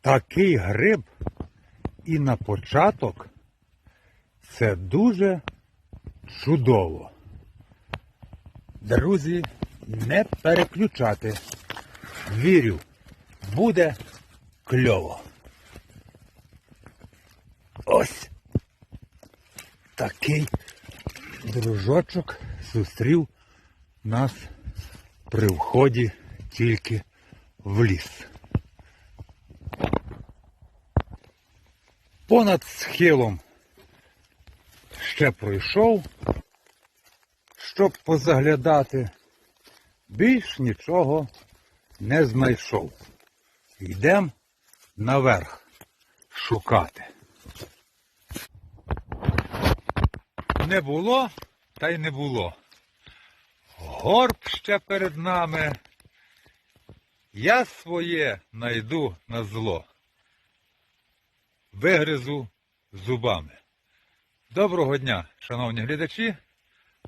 Такий гриб і на початок це дуже чудово. Друзі, не переключати. Вірю, буде кльово. Ось такий дружочок зустрів нас при вході тільки в ліс. Понад схилом ще пройшов, щоб позаглядати, більш нічого не знайшов. Йдемо наверх шукати. Не було, та й не було. Горб ще перед нами. Я своє найду на зло. Вигризу зубами. Доброго дня, шановні глядачі.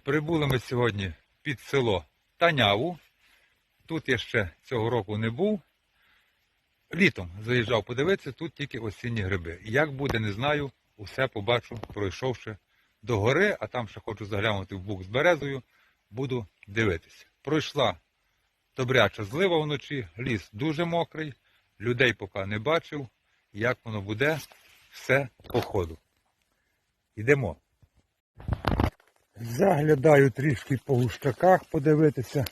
Прибули ми сьогодні під село Таняву. Тут я ще цього року не був. Літом заїжджав подивитися, тут тільки осінні гриби. Як буде, не знаю. Усе побачу, пройшовши до гори, а там ще хочу заглянути в бук з березою, буду дивитися. Пройшла добряча злива вночі, ліс дуже мокрий, людей поки не бачив. Як воно буде, все по ходу. Йдемо. Заглядаю трішки по гущаках подивитися,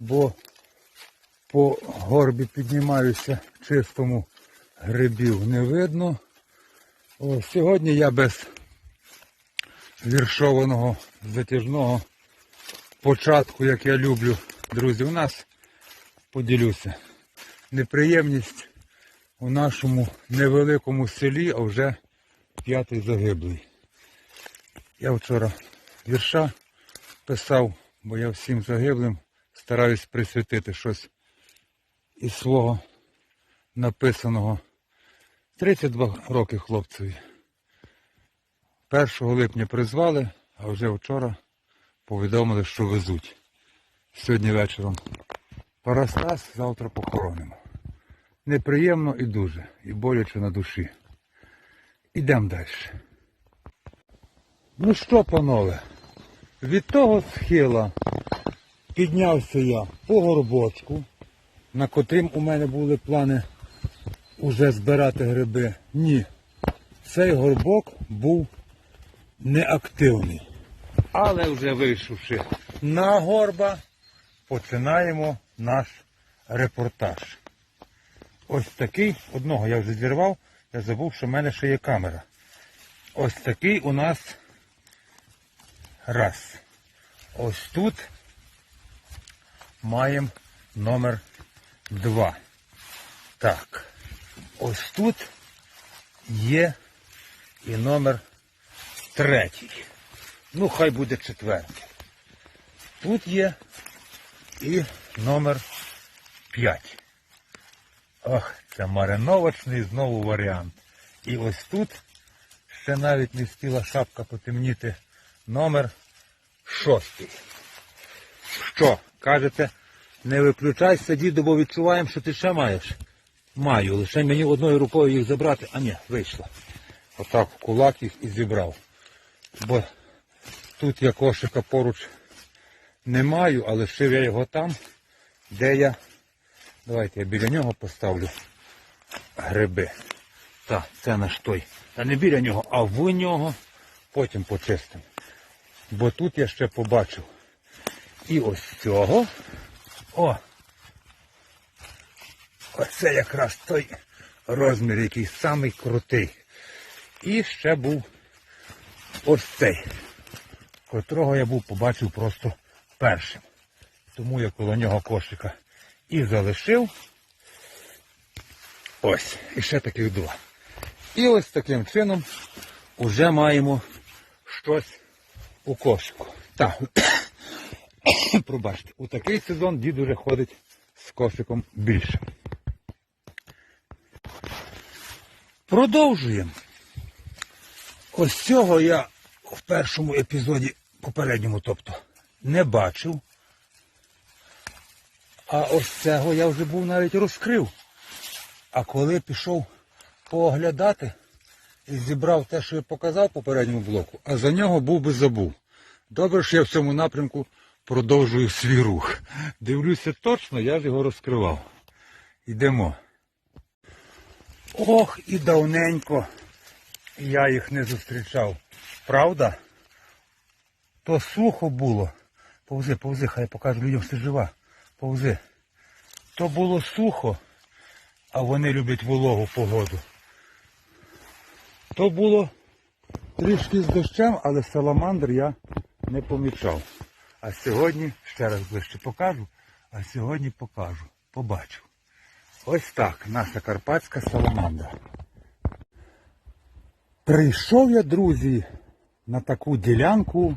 бо по горбі піднімаюся чистому грибів не видно. О, сьогодні я без віршованого затяжного початку, як я люблю, друзі, у нас поділюся. Неприємність у нашому невеликому селі, а вже п'ятий загиблий. Я вчора вірша писав, бо я всім загиблим стараюсь присвятити щось із свого написаного. 32 роки хлопцеві. 1 липня призвали, а вже вчора повідомили, що везуть. Сьогодні вечором Парастас, завтра похоронимо. Неприємно і дуже, і боляче на душі. Ідемо далі. Ну що, панове, від того схила піднявся я по горбочку, на котрим у мене були плани уже збирати гриби. Ні. Цей горбок був неактивний. Але вже вийшовши на горба, починаємо наш репортаж. Ось такий, одного я вже зірвав, я забув, що в мене ще є камера. Ось такий у нас раз. Ось тут маємо номер два. Так. Ось тут є і номер третій. Ну, хай буде четвертий. Тут є і номер 5. Ох, це мариновочний знову варіант. І ось тут ще навіть не встигла шапка потемніти номер шостий. Що, кажете, не виключайся, діду, бо відчуваємо, що ти ще маєш. Маю, лише мені одною рукою їх забрати, а ні, вийшло. Отак кулак їх і зібрав. Бо тут я кошика поруч не маю, а лишив я його там, де я. Давайте я біля нього поставлю гриби. Так, це наш той. Та не біля нього, а в нього. Потім почистимо. Бо тут я ще побачив. І ось цього. О! Оце якраз той розмір, який самий крутий. І ще був ось цей, котрого я був побачив просто першим. Тому я коло нього кошика і залишив. Ось, і ще таких два. І ось таким чином вже маємо щось у кошику. Так, пробачте, у такий сезон дід уже ходить з кошиком більше. Продовжуємо. Ось цього я в першому епізоді, попередньому, тобто, не бачив. А ось цього я вже був навіть розкрив. А коли пішов пооглядати і зібрав те, що я показав попередньому блоку, а за нього був би забув. Добре, що я в цьому напрямку продовжую свій рух. Дивлюся точно, я ж його розкривав. Йдемо. Ох, і давненько я їх не зустрічав. Правда? То сухо було. Повзи, повзи, хай покажу людям, що жива. Повзи. То було сухо, а вони люблять вологу погоду. То було трішки з дощем, але саламандр я не помічав. А сьогодні, ще раз ближче покажу, а сьогодні покажу. Побачу. Ось так, наша карпатська саламандра. Прийшов я, друзі, на таку ділянку,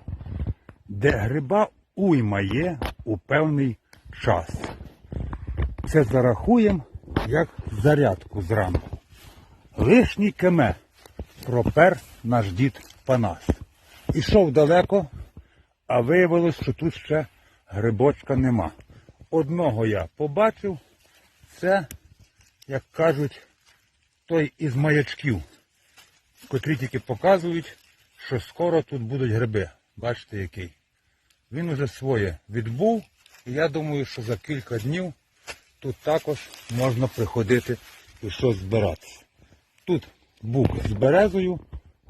де гриба уйма є у певний час. Це зарахуємо як зарядку зранку. Лишній кеме пропер наш дід Панас. Ішов далеко, а виявилось, що тут ще грибочка нема. Одного я побачив, це, як кажуть, той із маячків, котрі тільки показують, що скоро тут будуть гриби. Бачите який. Він уже своє відбув, я думаю, що за кілька днів тут також можна приходити і щось збиратися. Тут бук з березою,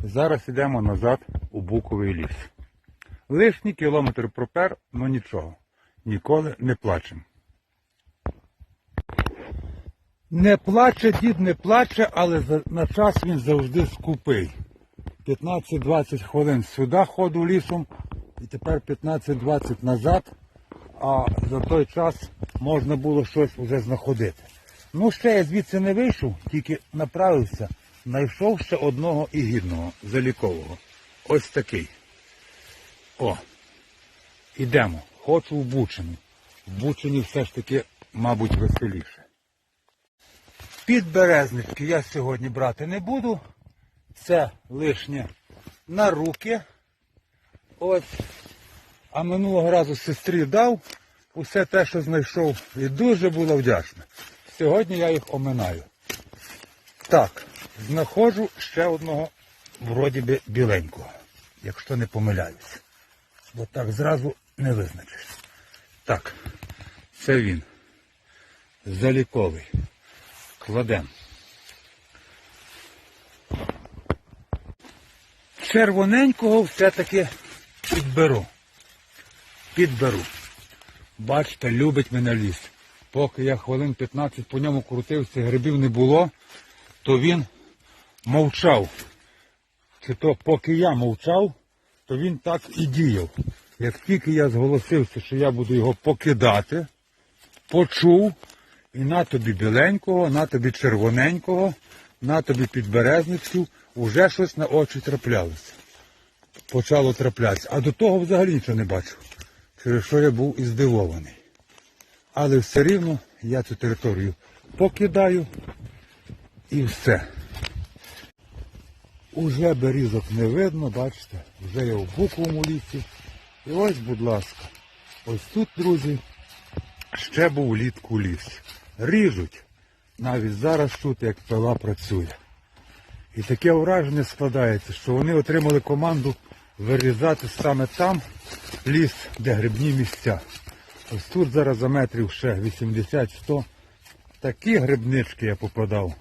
зараз йдемо назад у буковий ліс. Лишній кілометр пропер, ну нічого. Ніколи не плачемо. Не плаче, дід не плаче, але на час він завжди скупий. 15-20 хвилин сюди ходу лісом і тепер 15-20 назад, а за той час можна було щось вже знаходити. Ну, ще я звідси не вийшов, тільки направився, знайшов ще одного і гідного, залікового. Ось такий. О, ідемо. Хочу в Бучину. В Бучині все ж таки, мабуть, веселіше. Підберезнички я сьогодні брати не буду. Це лишнє на руки. Ось. А минулого разу сестрі дав усе те, що знайшов, і дуже була вдячна. Сьогодні я їх оминаю. Так, знаходжу ще одного вроді би біленького, якщо не помиляюсь. Бо так зразу не визначиш. Так, це він. Заліковий. Кладем. Червоненького все-таки підберу. Підберу. Бачите, любить мене ліс. Поки я хвилин 15 по ньому крутився, грибів не було, то він мовчав. Чи то поки я мовчав, то він так і діяв. Як тільки я зголосився, що я буду його покидати, почув, і на тобі біленького, на тобі червоненького, на тобі підберезницю, уже щось на очі траплялося. Почало траплятися. А до того взагалі нічого не бачив. Через що я був і здивований. Але все рівно я цю територію покидаю і все. Уже берізок не видно, бачите, вже я в буковому лісі. І ось, будь ласка, ось тут, друзі, ще був влітку ліс. Ріжуть. Навіть зараз тут як пила працює. І таке враження складається, що вони отримали команду вирізати саме там ліс, де грибні місця. Ось тут зараз за метрів ще 80-100. Такі грибнички я попадав.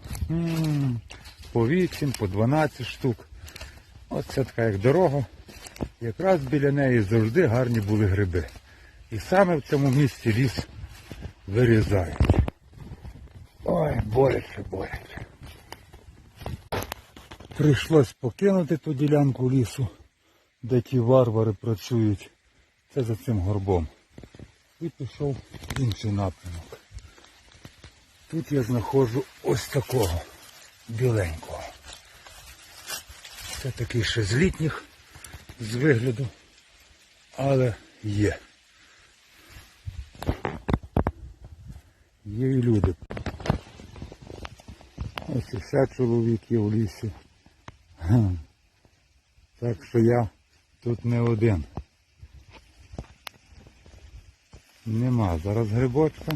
По 8, по 12 штук. Оце така як дорога. Якраз біля неї завжди гарні були гриби. І саме в цьому місці ліс вирізають. Ой, боляче, боляче. Прийшлось покинути ту ділянку лісу, де ті варвари працюють. Це за цим горбом. І пішов інший напрямок. Тут я знаходжу ось такого біленького. Це такий ще з літніх з вигляду, але є. Є і люди. Ось і ще чоловік є в лісі. Так що я тут не один. Нема зараз грибочка.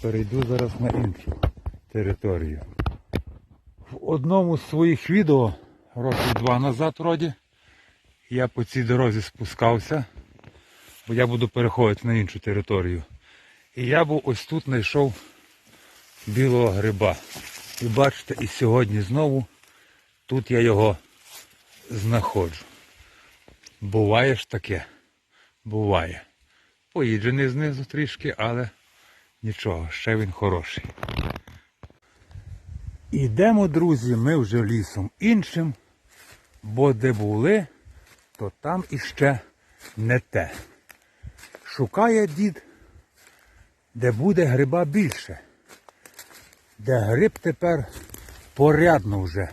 Перейду зараз на іншу територію. В одному з своїх відео, років два назад вроді, я по цій дорозі спускався, бо я буду переходити на іншу територію. І я був ось тут знайшов білого гриба. І бачите, і сьогодні знову тут я його знаходжу. Буває ж таке. Буває. Поїджений знизу трішки, але нічого, ще він хороший. Ідемо, друзі, ми вже лісом іншим, бо де були, то там іще не те. Шукає дід, де буде гриба більше, де гриб тепер порядно вже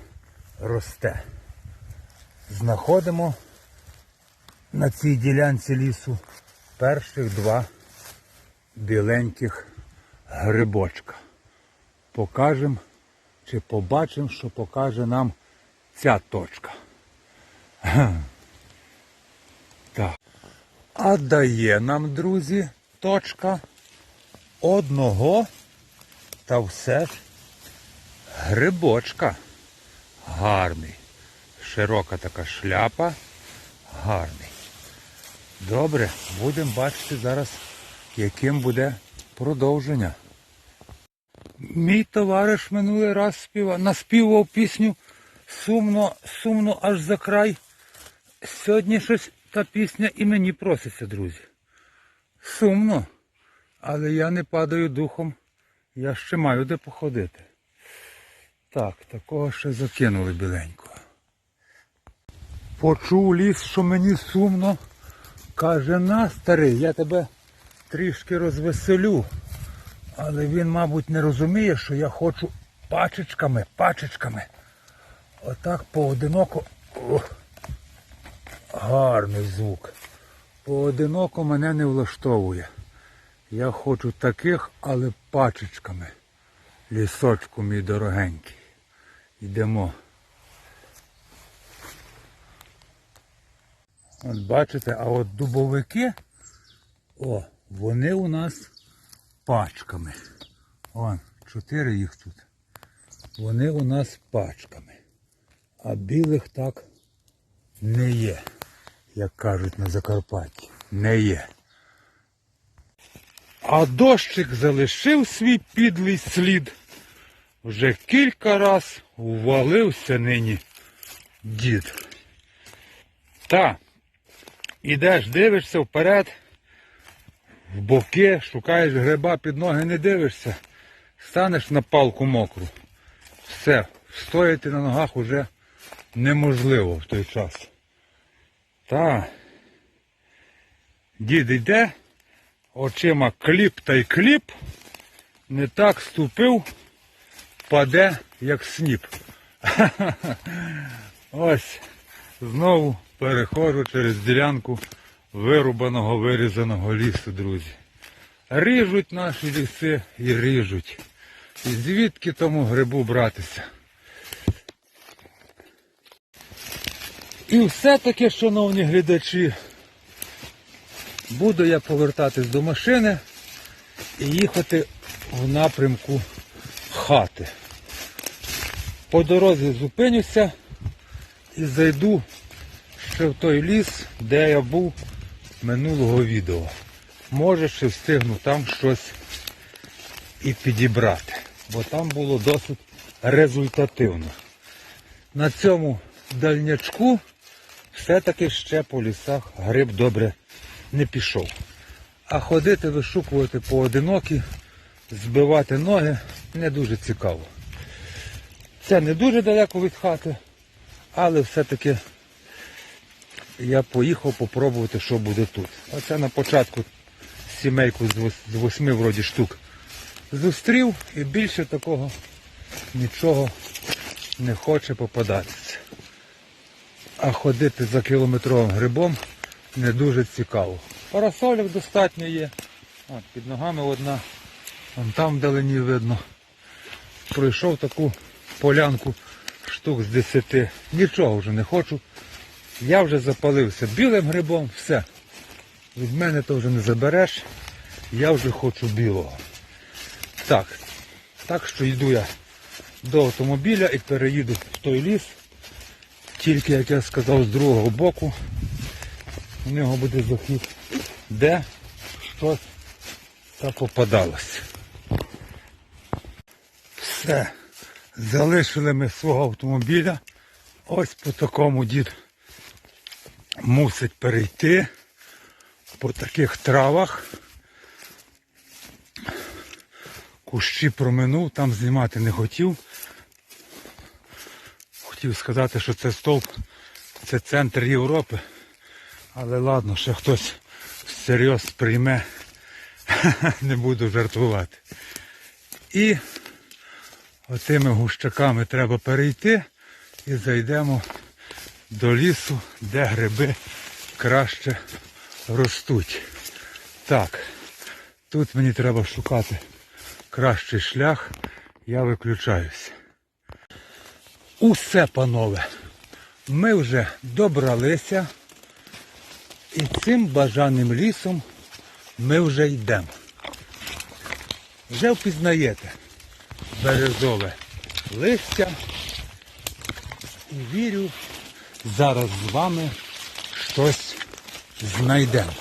росте. Знаходимо на цій ділянці лісу перших два біленьких грибочка. Покажемо чи побачимо, що покаже нам ця точка. Так. А дає нам, друзі, точка одного та все ж грибочка. Гарний. Широка така шляпа. Гарний. Добре, будемо бачити зараз, яким буде продовження. Мій товариш минулий раз співав, наспівав пісню сумно, сумно аж за край. Сьогодні щось та пісня і мені проситься, друзі. Сумно, але я не падаю духом, я ще маю де походити. Так, такого ще закинули біленького. Почув ліс, що мені сумно. Каже, на старий, я тебе трішки розвеселю. Але він, мабуть, не розуміє, що я хочу пачечками, пачечками. Отак поодиноко. Ох, гарний звук. Поодиноко мене не влаштовує. Я хочу таких, але пачечками. Лісочку, мій дорогенький. Йдемо. От бачите, а от дубовики, о, вони у нас пачками. Вон, чотири їх тут. Вони у нас пачками. А білих так не є, як кажуть на Закарпатті. Не є. А дощик залишив свій підлий слід. Вже кілька раз увалився нині дід. Та, ідеш, дивишся вперед, в боки, шукаєш гриба під ноги, не дивишся, станеш на палку мокру. Все, встояти на ногах уже неможливо в той час. Та, дід йде, очима кліп та й кліп, не так ступив, паде, як сніп. Ось, знову переходжу через ділянку вирубаного, вирізаного лісу, друзі. Ріжуть наші ліси і ріжуть. І звідки тому грибу братися? І все-таки, шановні глядачі, буду я повертатись до машини і їхати в напрямку хати. По дорозі зупинюся і зайду в той ліс, де я був минулого відео. Може ще встигну там щось і підібрати, бо там було досить результативно. На цьому дальнячку все-таки ще по лісах гриб добре не пішов. А ходити, вишукувати поодинокі, збивати ноги не дуже цікаво. Це не дуже далеко від хати, але все-таки я поїхав попробувати, що буде тут. Оце на початку сімейку з вос- восьми вроді штук зустрів і більше такого нічого не хоче попадатися. А ходити за кілометровим грибом не дуже цікаво. Парасолік достатньо є. От, під ногами одна. Вон там вдалині видно. Пройшов таку полянку штук з десяти. Нічого вже не хочу. Я вже запалився білим грибом, все. Від мене то вже не забереш. Я вже хочу білого. Так, так що йду я до автомобіля і переїду в той ліс. Тільки, як я сказав, з другого боку у нього буде захід, де щось та попадалось. Все. Залишили ми свого автомобіля. Ось по такому дід мусить перейти по таких травах. Кущі проминув, там знімати не хотів. Хотів сказати, що це стовп, це центр Європи. Але ладно, ще хтось всерйоз прийме. Не буду жартувати. І отими гущаками треба перейти і зайдемо до лісу, де гриби краще ростуть. Так, тут мені треба шукати кращий шлях, я виключаюся. Усе, панове, ми вже добралися і цим бажаним лісом ми вже йдемо. Вже впізнаєте березове листя. І вірю, зараз з вами щось знайдемо.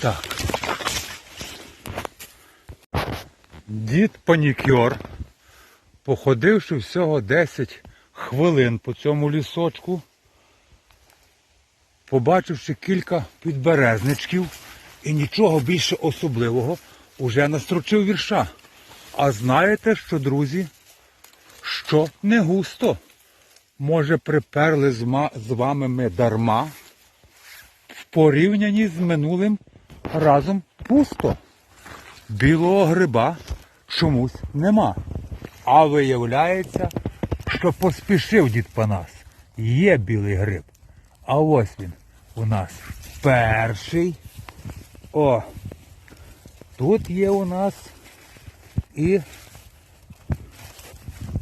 Так. Дід панікьор, походивши всього 10 хвилин по цьому лісочку, побачивши кілька підберезничків і нічого більше особливого, уже настрочив вірша. А знаєте що, друзі? Що не густо. Може, приперли з, вами ми дарма, в порівнянні з минулим разом пусто. Білого гриба чомусь нема. А виявляється, що поспішив дід Панас. Є білий гриб. А ось він у нас перший. О, тут є у нас і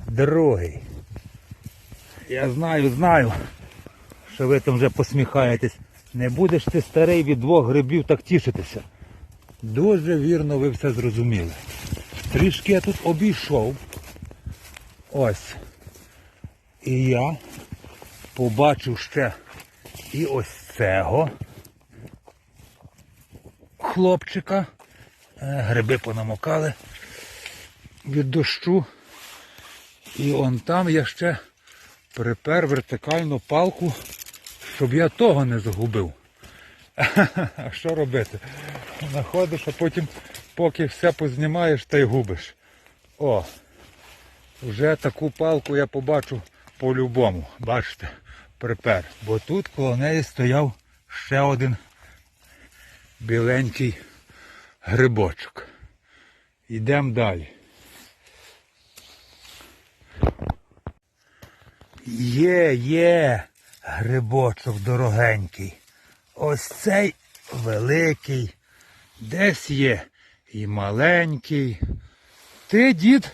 другий. Я знаю, знаю, що ви там вже посміхаєтесь. Не будеш ти старий від двох грибів так тішитися. Дуже вірно ви все зрозуміли. Трішки я тут обійшов. Ось. І я побачив ще і ось цього хлопчика. Е, Гриби понамокали від дощу. І он там я ще припер вертикальну палку, щоб я того не загубив. А що робити? Знаходиш, а потім, поки все познімаєш, та й губиш. О, вже таку палку я побачу по-любому. Бачите, припер. Бо тут коло неї стояв ще один біленький грибочок. Йдемо далі. Є, є, грибочок дорогенький. Ось цей великий. Десь є і маленький. Ти, дід,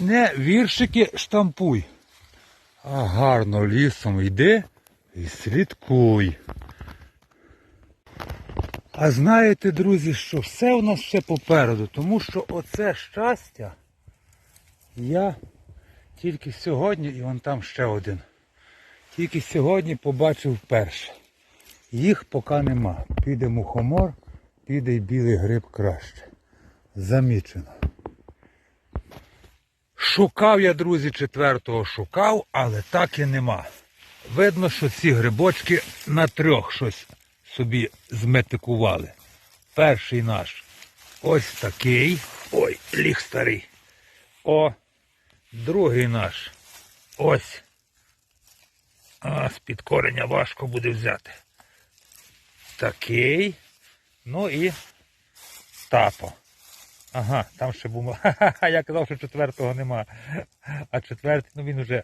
не віршики штампуй, а гарно лісом йди і слідкуй. А знаєте, друзі, що все у нас ще попереду, тому що оце щастя я тільки сьогодні, і вон там ще один. Тільки сьогодні побачив вперше. Їх поки нема. Піде мухомор, піде й білий гриб краще. Замічено. Шукав я, друзі, четвертого шукав, але так і нема. Видно, що ці грибочки на трьох щось собі зметикували. Перший наш ось такий. Ой, ліг старий. О, другий наш. Ось. А, з-під кореня важко буде взяти. Такий. Ну і тапо. Ага, там ще був. Ха-ха, я казав, що четвертого нема. А четвертий, ну він вже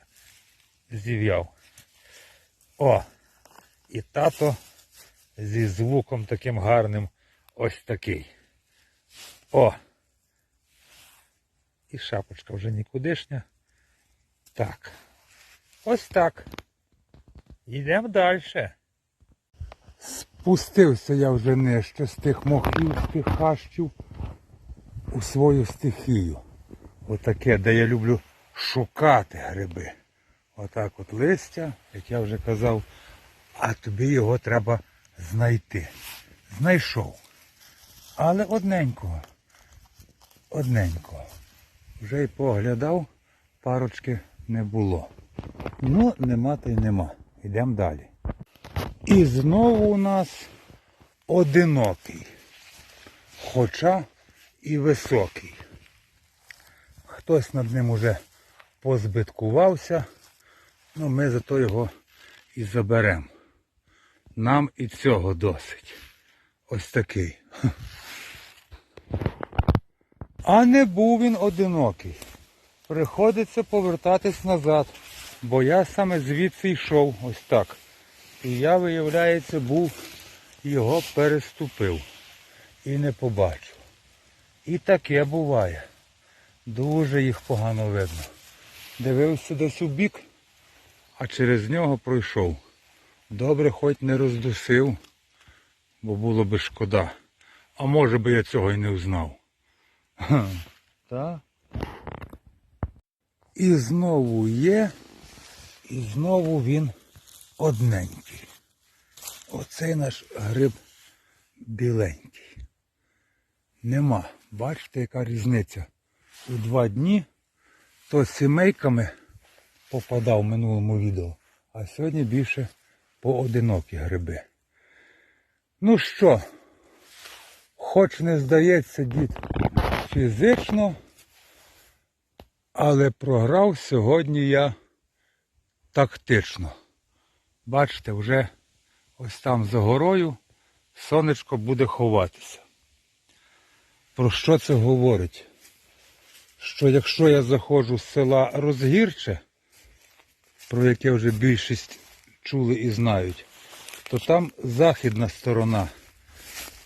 зів'яв. О! І тато зі звуком таким гарним ось такий. О! І шапочка вже нікудишня. Так. Ось так. Йдемо далі. Спустився я вже нижче з тих мохів, з тих хащів у свою стихію. отаке, де я люблю шукати гриби. Отак от листя, як я вже казав, а тобі його треба знайти. Знайшов. Але одненького. Одненького. Вже й поглядав, парочки не було. Ну, нема та й нема. Йдемо далі. І знову у нас одинокий. Хоча і високий. Хтось над ним уже позбиткувався, ну ми зато його і заберемо. Нам і цього досить. Ось такий. А не був він одинокий. Приходиться повертатись назад, бо я саме звідси йшов ось так. І я, виявляється, був його переступив і не побачив. І таке буває. Дуже їх погано видно. Дивився десь у бік, а через нього пройшов. Добре, хоч не роздусив, бо було би шкода. А може би я цього й не взнав. Так. І знову є, і знову він одненький. Оцей наш гриб біленький. Нема. Бачите, яка різниця? У два дні то сімейками попадав в минулому відео, а сьогодні більше поодинокі гриби. Ну що, хоч не здається дід фізично, але програв сьогодні я тактично. Бачите, вже ось там за горою сонечко буде ховатися. Про що це говорить? Що якщо я заходжу з села Розгірче, про яке вже більшість чули і знають, то там західна сторона.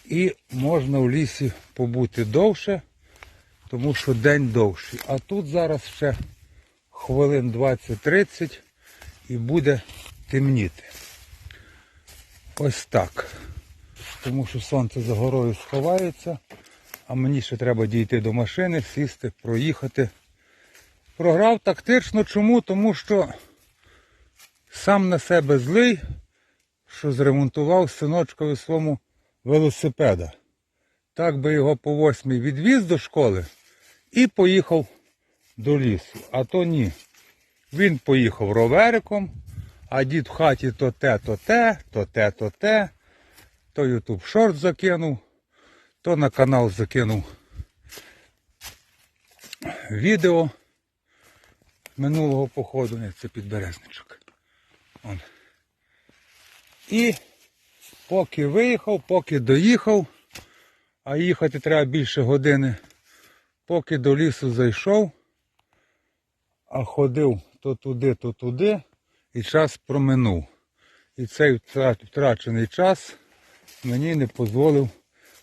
І можна в лісі побути довше, тому що день довший. А тут зараз ще хвилин 20-30 і буде темніти. Ось так. Тому що сонце за горою сховається, а мені ще треба дійти до машини, сісти, проїхати. Програв тактично. Чому? Тому що сам на себе злий, що зремонтував синочкові своєму велосипеда. Так би його по восьмій відвіз до школи і поїхав до лісу. А то ні. Він поїхав ровериком, а дід в хаті то те, то те, то те, то те, то ютуб шорт закинув, то на канал закинув відео минулого походу. Ні, це підберезничок. Он. І поки виїхав, поки доїхав, а їхати треба більше години, поки до лісу зайшов, а ходив то туди, то туди, і час проминув. І цей втрачений час мені не дозволив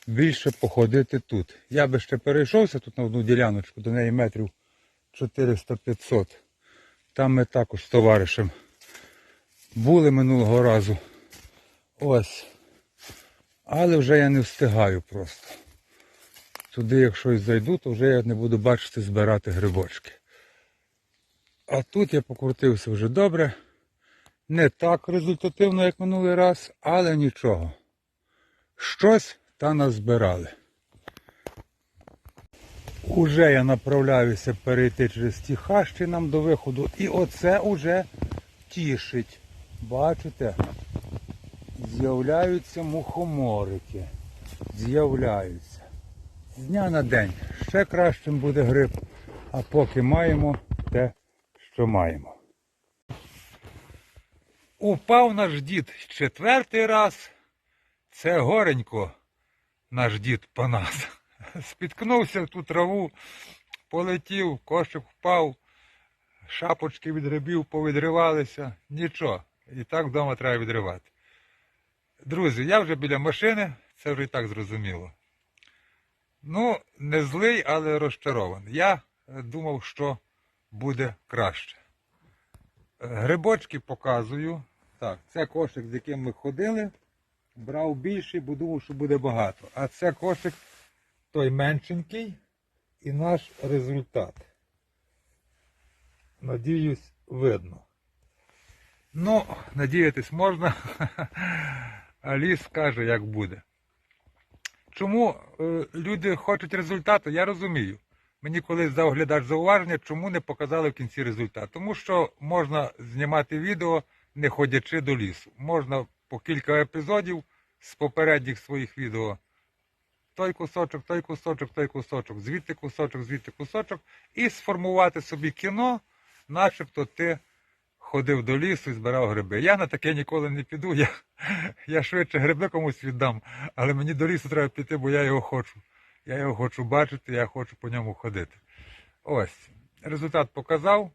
більше походити тут. Я би ще перейшовся тут на одну діляночку, до неї метрів 400-500. Там ми також з товаришем були минулого разу. Ось. Але вже я не встигаю просто. Туди, якщо і зайду, то вже я не буду бачити збирати грибочки. А тут я покрутився вже добре. Не так результативно, як минулий раз, але нічого. Щось та назбирали. Уже я направляюся перейти через ті хащі нам до виходу. І оце уже тішить. Бачите? З'являються мухоморики. З'являються. З дня на день. Ще кращим буде гриб. А поки маємо те, що маємо. Упав наш дід четвертий раз. Це горенько наш дід по нас. Спіткнувся в ту траву, полетів, кошик впав, шапочки від грибів повідривалися. Нічого. І так вдома треба відривати. Друзі, я вже біля машини, це вже і так зрозуміло. Ну, не злий, але розчарований. Я е, думав, що буде краще. Е, Грибочки показую. Так, це кошик, з яким ми ходили. Брав більший, бо думав, що буде багато. А це кошик той меншенький і наш результат. надіюсь, видно. Ну, надіятись можна, а ліс каже, як буде. Чому е, люди хочуть результату, я розумію. Мені колись дав глядач зауваження, чому не показали в кінці результат. Тому що можна знімати відео, не ходячи до лісу. Можна по кілька епізодів з попередніх своїх відео. Той кусочок, той кусочок, той кусочок, звідти кусочок, звідти кусочок, і сформувати собі кіно, начебто ти ходив до лісу і збирав гриби. Я на таке ніколи не піду. Я, я швидше гриби комусь віддам, але мені до лісу треба піти, бо я його хочу. Я його хочу бачити, я хочу по ньому ходити. Ось, результат показав,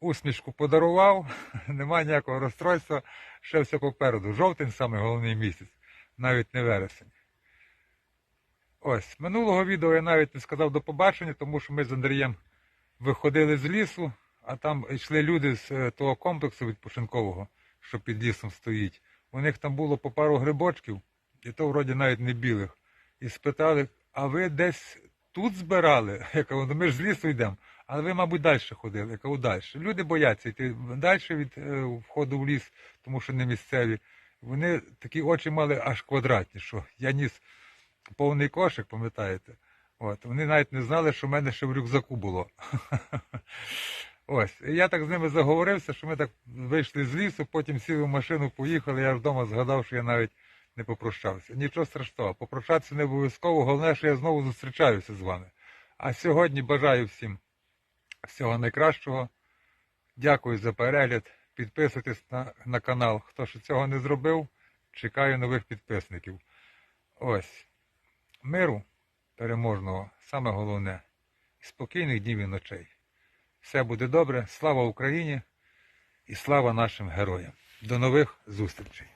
усмішку подарував, немає ніякого розстройства, ще все попереду. Жовтень самий головний місяць, навіть не вересень. Ось, минулого відео я навіть не сказав до побачення, тому що ми з Андрієм виходили з лісу, а там йшли люди з е, того комплексу відпочинкового, що під лісом стоїть. У них там було по пару грибочків, і то вроді навіть не білих. І спитали, а ви десь тут збирали? Я кажу, ну ми ж з лісу йдемо. Але ви, мабуть, далі ходили. Я кажу, далі. Люди бояться йти далі від е, входу в ліс, тому що не місцеві. Вони такі очі мали аж квадратні, що я ніс повний кошик, пам'ятаєте? От, вони навіть не знали, що в мене ще в рюкзаку було. Ось. Я так з ними заговорився, що ми так вийшли з лісу, потім сіли в машину, поїхали. Я вдома згадав, що я навіть не попрощався. Нічого страшного, попрощатися не обов'язково. Головне, що я знову зустрічаюся з вами. А сьогодні бажаю всім всього найкращого. Дякую за перегляд. Підписуйтесь на, на канал. Хто ще цього не зробив, чекаю нових підписників. Ось. Миру переможного, саме головне. Спокійних днів і ночей. Все буде добре. Слава Україні і слава нашим героям. До нових зустрічей!